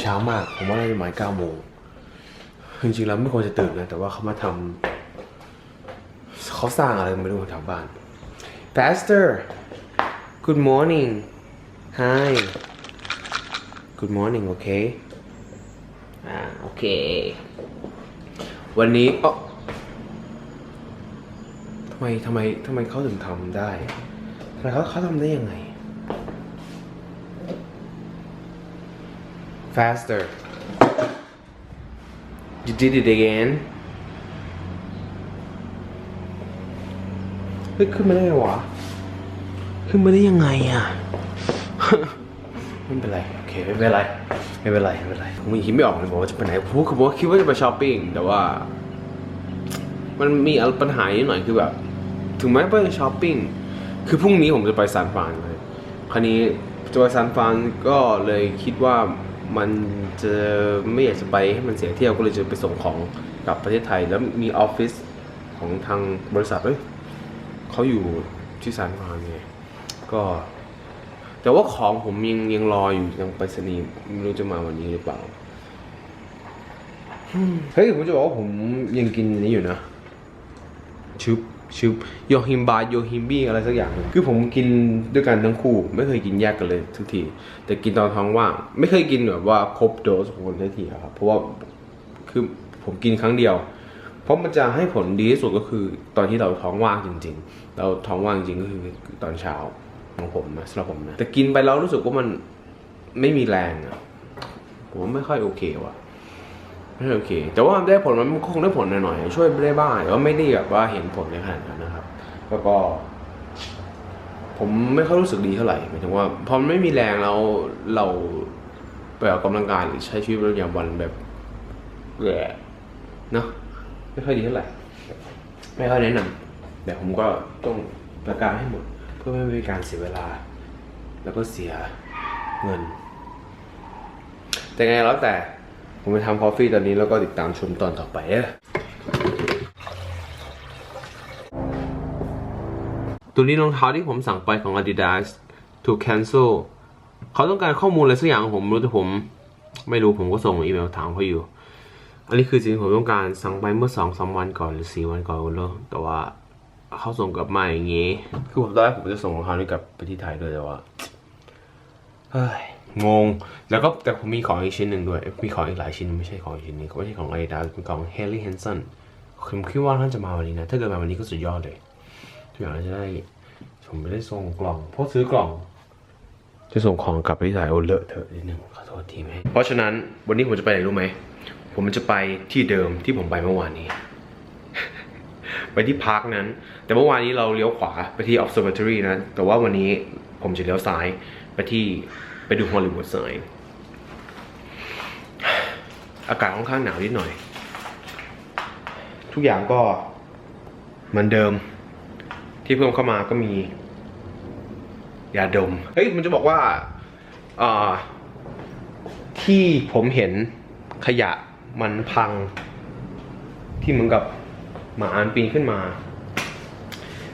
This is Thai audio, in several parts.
เช้ามาก ผมว่าน่าจะประมาณเก้าโมงจริงๆแล้วไม่ควรจะตื่นนะ แต่ว่าเขามาทำเขาสร้างอะไรไม่รู้แถวบ้าน Pastor Good morning Hi Good morning โอเคอ่าโอเค วันนี้เอ๋อทำไมทำไมทำไมเขาถึงทำได้ทำไมเขาเขาทำได้ยังไง faster you did it again เฮ้ยขึ้นมาได้ไงวะ ขึ้นมาได้ยังไงอะ ไม่เป็นไร โอเค ไม่เป็นไร ไม่เป็นไร ไม่เป็นไร ผมยังคิดไม่ออกเลยบอกว่าจะไปไหนผมคือบอกว่าคิดว่าจะไปช้อปปิ้ง แต่ว่า มันมีปัญหานิดหน่อยคือแบบ ถึงแม้ว่าจะช้อปปิ้ง คือพรุ่งนี้ผมจะไปซานฟรานเลย คราวนี้จะไปซานฟรานก็เลยคิดว่า มันจะไม่อยากจะไปให้มันเสียเที่ยวก็เลยจะไปส่งของกลับประเทศไทย แล้วมีออฟฟิศของทางบริษัทเอ้ยเขาอยู่ที่ซานฟรานไงก็ แต่ว่าของผมยังยังรออยู่ยังไปรษณีไม่รู้จะมาวันนี้หรือเปล่าเฮ้ยผมจะบอกว่าผมยังกินนี้อยู่นะชุบ ชุบโยฮิมบาโยฮิมบี้อะไรสักอย่าง คือผมกินด้วยกันทั้งคู่ ไม่เคยกินแยกกันเลยทุกที แต่กินตอนท้องว่าง ไม่เคยกินแบบว่าครบโดสของคนทันทีครับ เพราะว่าคือผมกินครั้งเดียว เพราะมันจะให้ผลดีที่สุดก็คือตอนที่เราท้องว่างจริง ๆ เราท้องว่างจริงก็คือตอนเช้าของผมนะสำหรับผมนะ แต่กินไปแล้วรู้สึกว่ามันไม่มีแรงอะผมว่าไม่ค่อยโอเคว่ะ ไม่โอเค แต่ว่าได้ผลมันคงได้ผลหน่อยๆช่วยได้บ้างแต่ว่าไม่ได้แบบว่าเห็นผลในขนาดนั้นนะครับ แล้วก็ ผมไม่ค่อยรู้สึกดีเท่าไหร่หมายถึงว่าพอมันไม่มีแรงแล้วเราไปออกกำลังกายหรือใช้ชีวิตประจำวันแบบแย่เนาะไม่ค่อยดีเท่าไหร่ไม่ค่อยแนะนำแต่ผมก็ต้องประกาศให้หมด เพื่อไม่ให้การเสียเวลา แล้วก็เสียเงิน แต่ไงแล้วแต่ ผมไปทำคอฟฟี่ตอนนี้แล้วก็ติดตามชมตอนต่อไปเด้อตัวนี้รองเท้าที่ผมสั่งไปของ Adidas ถูก cancel เขาต้องการข้อมูลอะไรสักอย่างผมรู้แต่ผม ไม่รู้ผมก็ส่งอีเมลถามเขาอยู่ อันนี้คือสิ่งที่ผมต้องการสั่งไปเมื่อสองสามวันก่อนหรือสี่วันก่อนก็แล้วแต่ว่าเขาส่งกลับมาอย่างงี้ คือผมตอนแรกผมจะส่งรองเท้านี้กลับไปที่ไทยด้วยแต่ว่าเฮ้ย งง แล้วก็แต่ผมมีของอีกชิ้นหนึ่งด้วย มีของอีกหลายชิ้นไม่ใช่ของอีกชิ้นนี้ก็ไม่ใช่ของ Adidas เป็นของ Harley Hansen ผมคิดว่าท่านจะมาวันนี้นะ ถ้าเกิดมาวันนี้ก็สุดยอดเลย ทุกอย่างจะได้ ผมไม่ได้ส่งกล่อง เพราะซื้อกล่อง จะส่งของกลับไปที่ไทยโอ้เลอะเทอะนิดนึงขอโทษทีไหมเพราะฉะนั้นวันนี้ผมจะไปไหนรู้ไหม ผมจะไปที่เดิมที่ผมไปเมื่อวานนี้ไปที่พาร์คนั้น แต่เมื่อวานนี้เราเลี้ยวขวาไปที่ observatory นะ แต่ว่าวันนี้ผมจะเลี้ยวซ้ายไปที่ ไปดูฮอลลีวูดไซน์อากาศค่อนข้างหนาวนิดหน่อย ทุกอย่างก็เหมือนเดิม ที่เพิ่มเข้ามาก็มียาดม เฮ้ย มันจะบอกว่าอ่าที่ผมเห็นขยะมันพัง ที่เหมือนกับหมาอันปีนขึ้นมา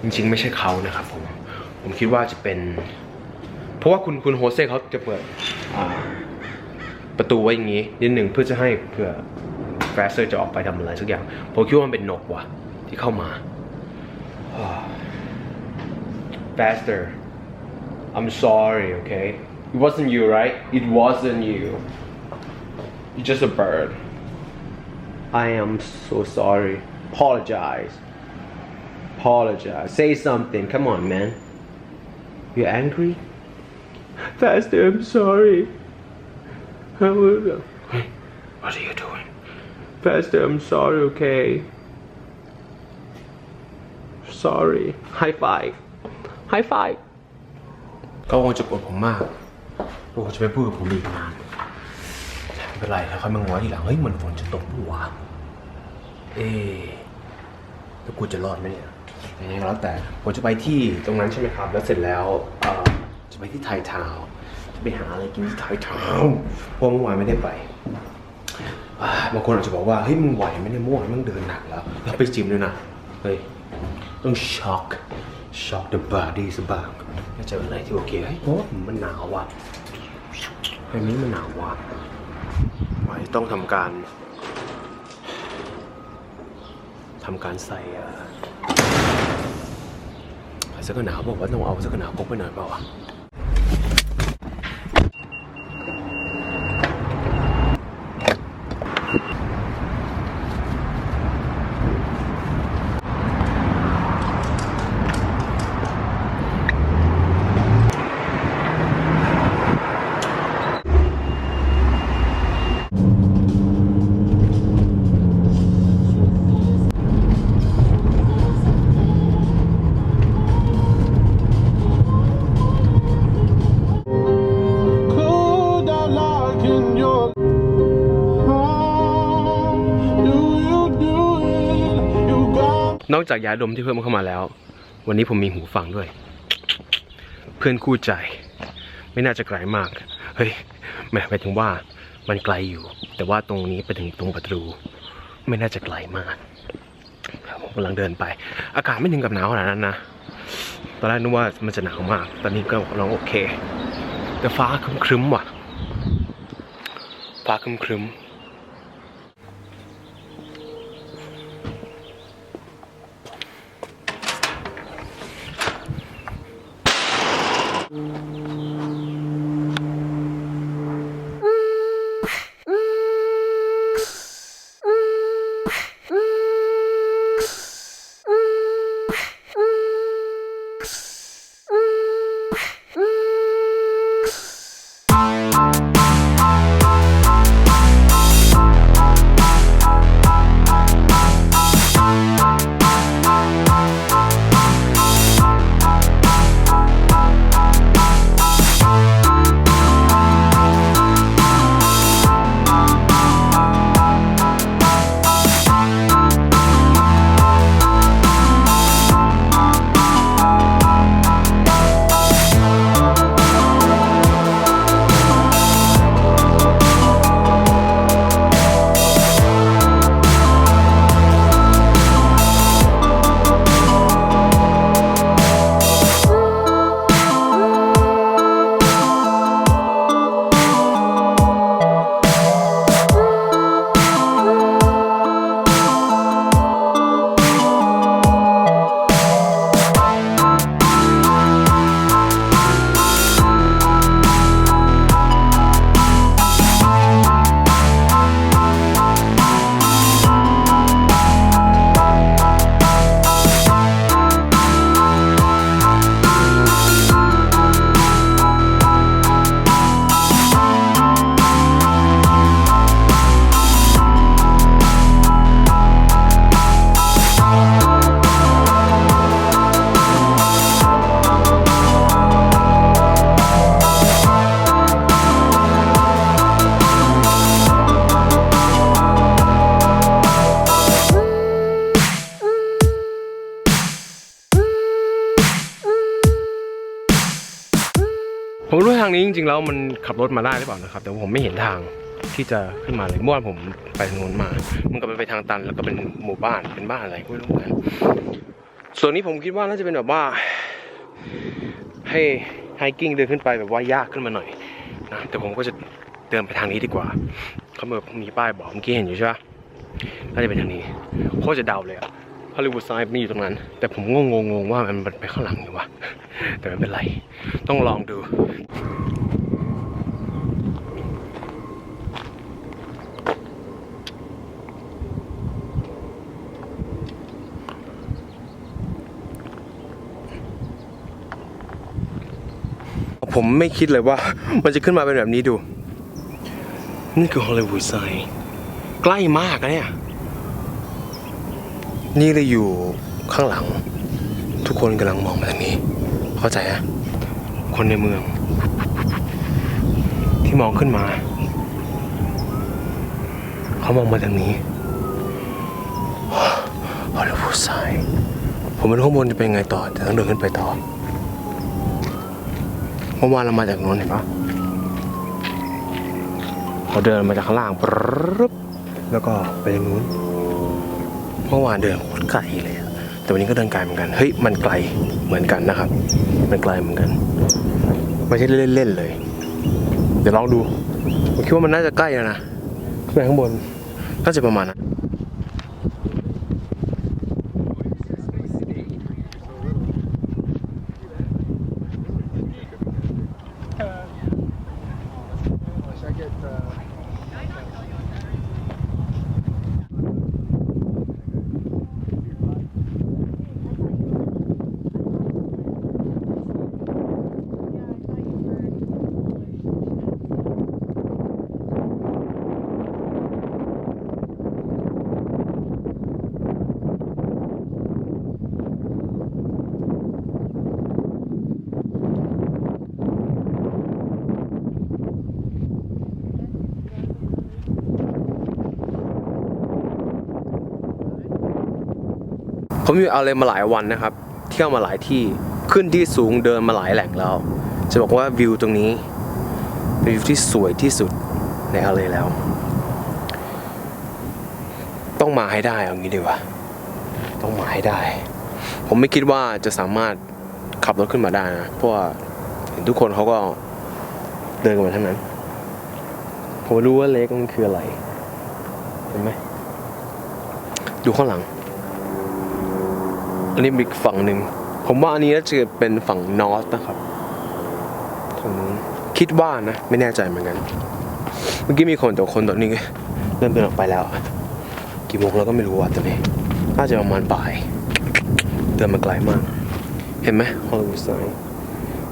จริงๆ ไม่ใช่เขานะครับผม ผมคิดว่าจะเป็น เพราะว่าคุณคุณโฮเซ่เขาจะเปิดประตูไว้อย่างนี้นิดหนึ่งเพื่อจะให้เผื่อแฟสเซอร์จะออกไปทำอะไรสักอย่างผมคิดว่ามันเป็นนกว่ะที่เข้ามา Faster I'm sorry okay it wasn't you right it wasn't you you're just a bird I am so sorry apologize apologize say something come on man you're angry Faster, I'm sorry. How Hey, what are you doing? Faster, I'm sorry, okay? Sorry. High five. High five. เขาคงจะโกรธผมมากเขาคงจะไม่พูดกับผมอีกนานไม่เป็นไรแล้วค่อยมาง้อทีหลัง เฮ้ยมันฝนจะตกปะวะเอ๊ะแล้วกูจะรอดไหมเนี่ยยังไงก็แล้วแต่ ผมจะไปที่ตรงนั้นใช่ไหมครับ แล้วเสร็จแล้วเอ่อ จะไปที่ไทยทาวน์จะไปหาอะไรกินที่ไทยทาวน์เพราะเมื่อวานไม่ได้ไปบางคนอาจจะบอกว่าเฮ้ยมึงไหวไหมเนี่ยเมื่อวานมึงเดินหนักแล้วแล้วไปจิมด้วยนะเฮ้ยต้องช็อกช็อก the body สบ้างน่าจะเป็นอะไรที่โอเคเฮ้ยเพราะว่ามันหนาวว่ะอันนี้มันหนาวว่ะหมายต้องทำการทำการใส่อ่อใส่เสื้อกันหนาวบอกว่าต้องเอาเสื้อกันหนาวพกไปหน่อยเปล่าวะ อกจากยาดมที่เพิ่มเข้ามาแล้ว วันนี้ผมมีหูฟังด้วย เพื่อนคู่ใจ ไม่น่าจะไกลมาก เฮ้ยแหมหมายถึงว่ามันไกลอยู่ แต่ว่าตรงนี้ไปถึงตรงประตูไม่น่าจะไกลมากผมกำลังเดินไป อากาศไม่ถึงกับหนาวขนาดนั้นนะตอนแรกนึกว่ามันจะหนาวมาก ตอนนี้ก็ลังโอเค แต่ฟ้าครึ้มๆว่ะ ฟ้าครึ้มๆ แล้วมันขับรถมาได้หรือเปล่านะครับ แต่ผมไม่เห็นทางที่จะขึ้นมาเลยเมื่อวานผมไปทางโน้นมา มันก็ไปทางตันแล้วก็เป็นหมู่บ้านเป็นบ้านอะไรไม่รู้เหมือนกันส่วนนี้ผมคิดว่าน่าจะเป็นแบบว่า ให้ไฮกิ้งเดินขึ้นไปแบบว่ายากขึ้นมาหน่อยนะแต่ผมก็จะเดินไปทางนี้ดีกว่าเขาแบบมีป้ายบอกเมื่อกี้เห็นอยู่ใช่ปะน่าจะเป็นทางนี้โคตรจะเดาเลยอะฮอลลีวูดไซด์มีอยู่ตรงนั้น แต่ผมงงงๆว่ามันไปข้างหลังอยู่วะแต่ไม่เป็นไร ต้องลองดู ผมไม่คิดเลยว่า มันจะขึ้นมาเป็นแบบนี้ดู นี่คือฮอลลีวูดไซด์ใกล้มากนะเนี่ย นี่เลยอยู่ข้างหลัง ทุกคนกำลังมองมาทางนี้ เข้าใจอะคนในเมือง ที่มองขึ้นมา เขามองมาทางนี้ฮอลลีวูดไซด์ผมไม่รู้ข้างบนจะเป็นไงต่อแต่ต้องเดินขึ้นไปต่อ เมื่อวานเรามาจากโน้นเห็นปะเราเดินมาจากข้างล่างปึ๊บแล้วก็ไปทางนู้น เมื่อวานเดินโคตรไกลเลยอะแต่วันนี้ก็เดินไกลเหมือนกัน เฮ้ย มันไกลเหมือนกันนะครับ มันไกลเหมือนกัน ไม่ใช่เล่นๆเลย เดี๋ยวลองดู ผมคิดว่ามันน่าจะใกล้แล้วนะขึ้นไปข้างบน น่าจะประมาณนั้น ผมอยู่เอาเลยมาหลายวันนะครับ เที่ยวมาหลายที่ขึ้นที่สูงเดินมาหลายแหล่งแล้ว จะบอกว่าวิวตรงนี้เป็นวิวที่สวยที่สุดในเอาเลยแล้ว ต้องมาให้ได้เอางี้ดีกว่าต้องมาให้ได้ ผมไม่คิดว่าจะสามารถขับรถขึ้นมาได้นะเพราะว่าเห็นทุกคนเขาก็เดินกันมาทั้งนั้น ผมรู้ว่าเล็กมันคืออะไร เห็นไหมดูข้างหลัง อันนี้มีอีกฝั่งหนึ่ง ผมว่าอันนี้น่าจะเป็นฝั่งนอร์ทนะครับตรงนู้นคิดว่านะ ไม่แน่ใจเหมือนกัน เมื่อกี้มีคนแต่คนตอนนี้เริ่มเดินออกไปแล้ว กี่โมงแล้วก็ไม่รู้ว่าตอนนี้ น่าจะประมาณบ่ายเดินมาไกลมาก เห็นไหมฮอลลีวูดไซน์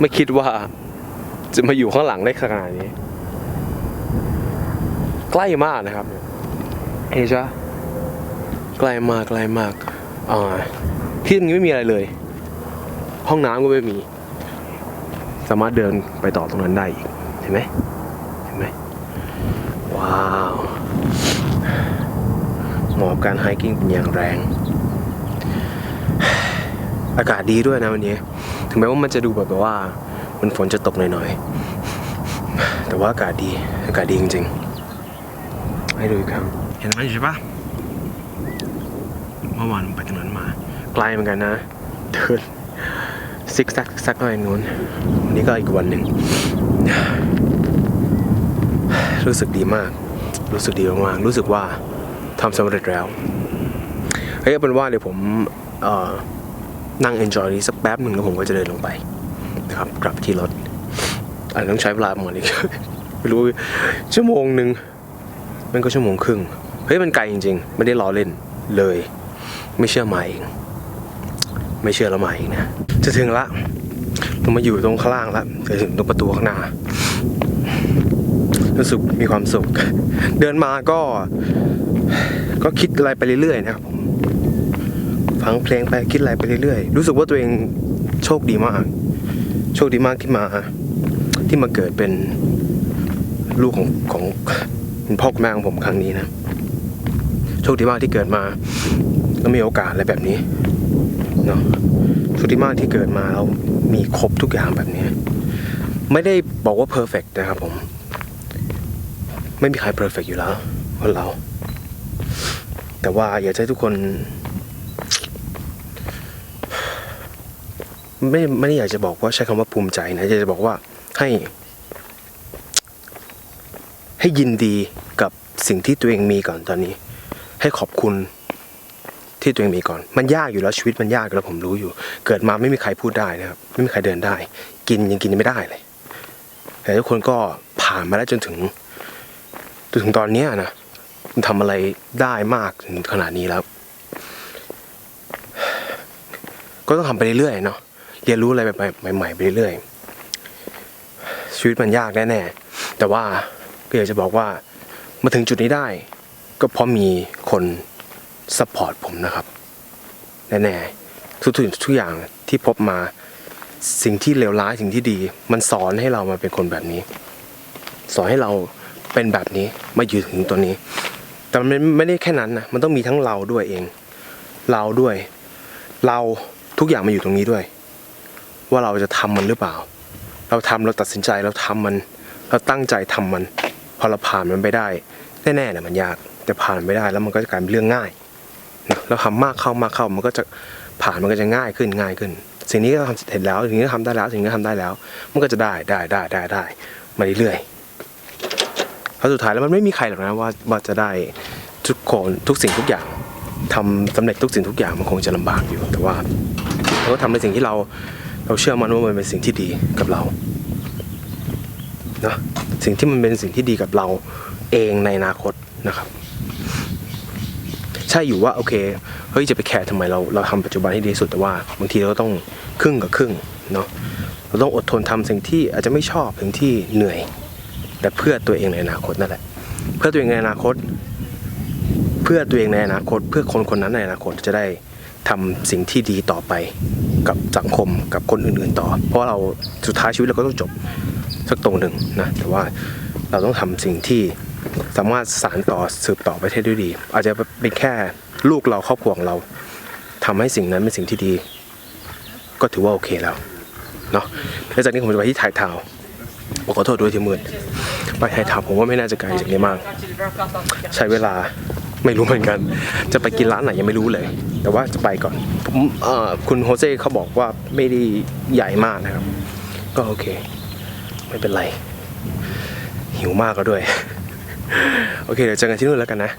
ไม่คิดว่าจะมาอยู่ข้างหลังได้ขนาดนี้ ใกล้มากนะครับเอจ้าใกล้มากใกล้มากอ่า ที่ตรงนี้ไม่มีอะไรเลย ห้องน้ำก็ไม่มี สามารถเดินไปต่อตรงนั้นได้อีกเห็นไหมเห็นไหมว้าวเหมาะกับการไฮกิ้งเป็นอย่างแรง อากาศดีด้วยนะวันนี้ ถึงแม้ว่ามันจะดูแบบว่า มันฝนจะตกหน่อยๆ แต่ว่าอากาศดี อากาศดีจริงๆ ให้ดูอีกครั้งเห็นไหมใช่ปะเมื่อวานผมไปตรงนั้นมา ไกลเหมือนกันนะเดินซิกแซกซักอะไรนู้นวันนี้ก็อีกวันหนึ่ง รู้สึกดีมาก รู้สึกดีมากๆรู้สึกว่าทำสำเร็จแล้วเฮ้ยเป็นว่าเดี๋ยวผมนั่ง enjoy นี้สักแป๊บหนึ่งแล้วผมก็จะเดินลงไปนะครับกลับที่รถอาจจะต้องใช้เวลาประมาณนี้ไม่รู้ชั่วโมงหนึ่งมันก็ชั่วโมงครึ่งเฮ้ยมันไกลจริง ๆ ไม่ได้ล้อเล่นเลย ไม่เชื่อมาเอง ไม่เชื่อเรามาเองนะ จะถึงละเรามาอยู่ตรงข้างล่างละจะถึงตรงประตูข้างหน้ารู้สึกมีความสุข เดินมาก็ ก็คิดอะไรไปเรื่อยๆนะครับผมฟังเพลงไปคิดอะไรไปเรื่อยๆ รู้สึกว่าตัวเองโชคดีมาก โชคดีมากที่มา ที่มาเกิดเป็นลูกของของคุณพ่อคุณแม่ของผมครั้งนี้นะ โชคดีมากที่เกิดมา แล้วมีโอกาสอะไรแบบนี้ เนาะโชคดีมากที่เกิดมาแล้วมีครบทุกอย่างแบบนี้ ไม่ได้บอกว่าเพอร์เฟกนะครับผม ไม่มีใครเพอร์เฟกอยู่แล้วคนเรา แต่ว่าอยากจะให้ทุกคน ไม่ไม่ได้อยากจะบอกว่าใช้คำว่าภูมิใจนะอยากจะบอกว่าให้ ให้ยินดีกับสิ่งที่ตัวเองมีก่อนตอนนี้ ให้ขอบคุณ ที่ตัวเองมีก่อน มันยากอยู่แล้วชีวิตมันยากอยู่แล้วผมรู้อยู่ เกิดมาไม่มีใครพูดได้นะครับ ไม่มีใครเดินได้ กินยังกินไม่ได้เลย แต่ทุกคนก็ผ่านมาได้จนถึงจนถึงตอนเนี้นะมันทำอะไรได้มากถึงขนาดนี้แล้ว ก็ต้องทำไปเรื่อยๆเนาะเรียนรู้อะไรใหม่ๆไปเรื่อยๆชีวิตมันยากแน่ๆแต่ว่าก็อยากจะบอกว่ามาถึงจุดนี้ได้ ก็เพราะมีคน ซัพพอร์ตผมนะครับแน่ๆทุกๆทุกอย่างที่พบมาสิ่งที่เลวร้ายสิ่งที่ดี มันสอนให้เรามาเป็นคนแบบนี้ สอนให้เราเป็นแบบนี้มาอยู่ถึงตัวนี้ แต่มันไม่ได้แค่นั้นนะมันต้องมีทั้งเราด้วยเอง เราด้วย เราทุกอย่างมาอยู่ตรงนี้ด้วย ว่าเราจะทำมันหรือเปล่า เราทำเราตัดสินใจเราทำมัน เราตั้งใจทำมัน พอเราผ่านมันไปได้แน่ๆเนี่ยมันยากแต่ผ่านไม่ได้แล้วมันก็จะกลายเป็นเรื่องง่าย นะเราทำมากเข้ามากเข้ามันก็จะผ่านมันก็จะง่ายขึ้นง่ายขึ้น สิ่งนี้ก็ทำเสร็จแล้วสิ่งนี้ก็ทำได้แล้วสิ่งนี้ก็ทำได้แล้ว มันก็จะได้ได้ได้ได้ได้มาเรื่อยๆราะสุดท้ายแล้วมันไม่มีใครหรอกนะว่าว่าจะได้ทุกคนทุกสิ่งทุกอย่างทำสำเร็จทุกสิ่งทุกอย่างมันคงจะลำบากอยู่แต่ว่าเราก็ทำในสิ่งที่เราเราเชื่อมันว่ามันเป็นสิ่งที่ดีกับเราเนอะสิ่งที่มันเป็นสิ่งที่ดีกับเราเองในอนาคตนะครับ ช่อยู่ว่าโอเคเฮ้ยจะไปแคร์ทำไมเราเราทำปัจจุบันให้ดีที่สุดแต่ว่าบางทีเราก็ต้องครึ่งกับครึ่งเนาะเราต้องอดทนทำสิ่งที่อาจจะไม่ชอบสิ่งที่เหนื่อย แต่เพื่อตัวเองในอนาคตนั่นแหละ เพื่อตัวเองในอนาคต เพื่อตัวเองในอนาคต เพื่อคนคนนั้นในอนาคตจะได้ทำสิ่งที่ดีต่อไปกับสังคมกับคนอื่นๆต่อ เพราะเราสุดท้ายชีวิตเราก็ต้องจบสักตรงหนึ่งนะแต่ว่าเราต้องทำสิ่งที่ สามารถสานต่อสืบต่อประเทศด้วยดี อาจจะเป็นแค่ลูกเราครอบครัวของเราทำให้สิ่งนั้นเป็นสิ่งที่ดี ก็ถือว่าโอเคแล้วเนาะแล้วจากนี้ผมจะไปที่ถ่ายทาวขอโทษด้วยที่มืดไปไทยทาวผมว่าไม่น่าจะไกลจากนี้มาก ใช้เวลาไม่รู้เหมือนกัน จะไปกินร้านไหนยังไม่รู้เลย แต่ว่าจะไปก่อนผมคุณโฮเซ่เขาบอกว่าไม่ได้ใหญ่มากนะครับ ก็โอเค ไม่เป็นไร หิวมากก็ด้วย โอเคเดี๋ยวเจอกันที่นู่นแล้วกันนะ